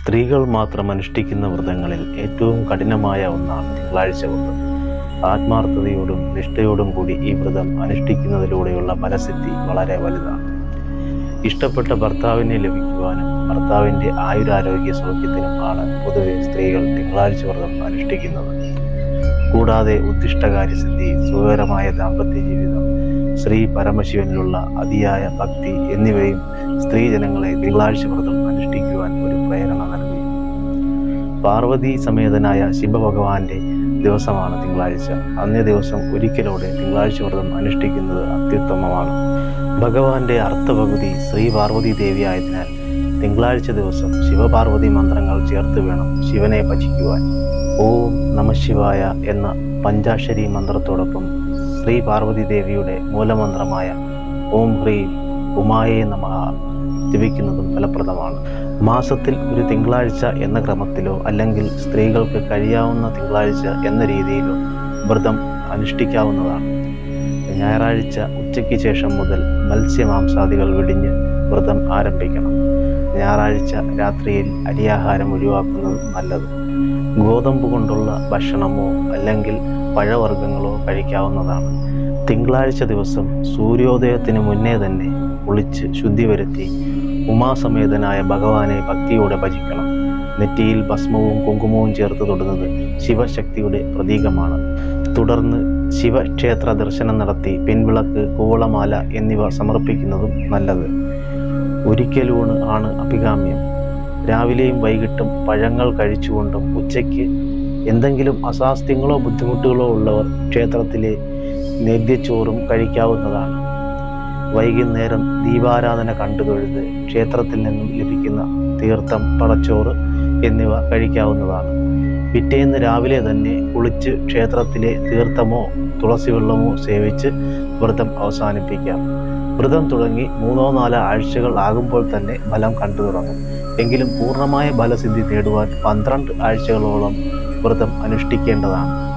സ്ത്രീകൾ മാത്രം അനുഷ്ഠിക്കുന്ന വ്രതങ്ങളിൽ ഏറ്റവും കഠിനമായ ഒന്നാണ് തിങ്കളാഴ്ച വ്രതം. ആത്മാർത്ഥതയോടും നിഷ്ഠയോടും കൂടി ഈ വ്രതം അനുഷ്ഠിക്കുന്നതിലൂടെയുള്ള ഫലസിദ്ധി വളരെ വലുതാണ്. ഇഷ്ടപ്പെട്ട ഭർത്താവിനെ ലഭിക്കുവാനും ഭർത്താവിന്റെ ആയുരാരോഗ്യ സൗഖ്യത്തിനും ആണ് പൊതുവെ സ്ത്രീകൾ തിങ്കളാഴ്ച വ്രതം അനുഷ്ഠിക്കുന്നത്. കൂടാതെ ഉദ്ദിഷ്ടകാര്യസിദ്ധി സുഖകരമായ ദാമ്പത്യ ജീവിതം ശ്രീ പരമശിവനിലുള്ള അതിയായ ഭക്തി എന്നിവയും സ്ത്രീജനങ്ങളെ തിങ്കളാഴ്ച വ്രതം ഒരു പ്രേരണ നൽകി. പാർവതി സമേതനായ ശിവഭഗവാന്റെ ദിവസമാണ് തിങ്കളാഴ്ച. അന്നേ ദിവസം ഒരിക്കലോടെ തിങ്കളാഴ്ച വ്രതം അനുഷ്ഠിക്കുന്നത് അത്യുത്തമമാണ്. ഭഗവാന്റെ അർത്ഥപകുതി ശ്രീ പാർവതി ദേവിയായതിനാൽ തിങ്കളാഴ്ച ദിവസം ശിവപാർവതി മന്ത്രങ്ങൾ ചേർത്ത് വേണം ശിവനെ ഭജിക്കുവാൻ. ഓം നമശിവായ എന്ന പഞ്ചാക്ഷരി മന്ത്രത്തോടൊപ്പം ശ്രീ പാർവതി ദേവിയുടെ മൂലമന്ത്രമായ ഓം ഹ്രീം ഉമായേ നമഃ. ജപിക്കുന്നതും ഫലപ്രദമാണ്. മാസത്തിൽ ഒരു തിങ്കളാഴ്ച എന്ന ക്രമത്തിലോ അല്ലെങ്കിൽ സ്ത്രീകൾക്ക് കഴിയാവുന്ന തിങ്കളാഴ്ച എന്ന രീതിയിലോ വ്രതം അനുഷ്ഠിക്കാവുന്നതാണ്. ഞായറാഴ്ച ഉച്ചയ്ക്ക് ശേഷം മുതൽ മത്സ്യമാംസാദികൾ വെടിഞ്ഞ് വ്രതം ആരംഭിക്കണം. ഞായറാഴ്ച രാത്രിയിൽ അരിയാഹാരം ഒഴിവാക്കുന്നത് നല്ലത്. ഗോതമ്പ് കൊണ്ടുള്ള ഭക്ഷണമോ അല്ലെങ്കിൽ പഴവർഗങ്ങളോ കഴിക്കാവുന്നതാണ്. തിങ്കളാഴ്ച ദിവസം സൂര്യോദയത്തിന് മുന്നേ തന്നെ കുളിച്ച് ശുദ്ധി വരുത്തി ഉമാസമേതനായ ഭഗവാനെ ഭക്തിയോടെ ഭജിക്കണം. നെറ്റിയിൽ ഭസ്മവും കുങ്കുമവും ചേർത്ത് തൊടുന്നത് ശിവശക്തിയുടെ പ്രതീകമാണ്. തുടർന്ന് ശിവക്ഷേത്ര ദർശനം നടത്തി പിൻവിളക്ക് കൂവളമാല എന്നിവ സമർപ്പിക്കുന്നതും നല്ലത്. ഒരിക്കലൂണ് ആണ് അഭികാമ്യം. രാവിലെയും വൈകിട്ടും പഴങ്ങൾ കഴിച്ചുകൊണ്ടും ഉച്ചയ്ക്ക് എന്തെങ്കിലും അസ്വാസ്ഥ്യങ്ങളോ ബുദ്ധിമുട്ടുകളോ ഉള്ളവർ ക്ഷേത്രത്തിലെ നേദ്യച്ചോറും കഴിക്കാവുന്നതാണ്. വൈകുന്നേരം ദീപാരാധന കണ്ടു തൊഴുത് ക്ഷേത്രത്തിൽ നിന്നും ലഭിക്കുന്ന തീർത്ഥം പടച്ചോറ് എന്നിവ കഴിക്കാവുന്നതാണ്. പിറ്റേന്ന് രാവിലെ തന്നെ കുളിച്ച് ക്ഷേത്രത്തിലെ തീർത്ഥമോ തുളസി വെള്ളമോ സേവിച്ച് വ്രതം അവസാനിപ്പിക്കാം. വ്രതം തുടങ്ങി മൂന്നോ നാലോ ആഴ്ചകൾ ആകുമ്പോൾ തന്നെ ഫലം കണ്ടു തുടങ്ങും. എങ്കിലും പൂർണമായ ഫലസിദ്ധി നേടുവാൻ പന്ത്രണ്ട് ആഴ്ചകളോളം വ്രതം അനുഷ്ഠിക്കേണ്ടതാണ്.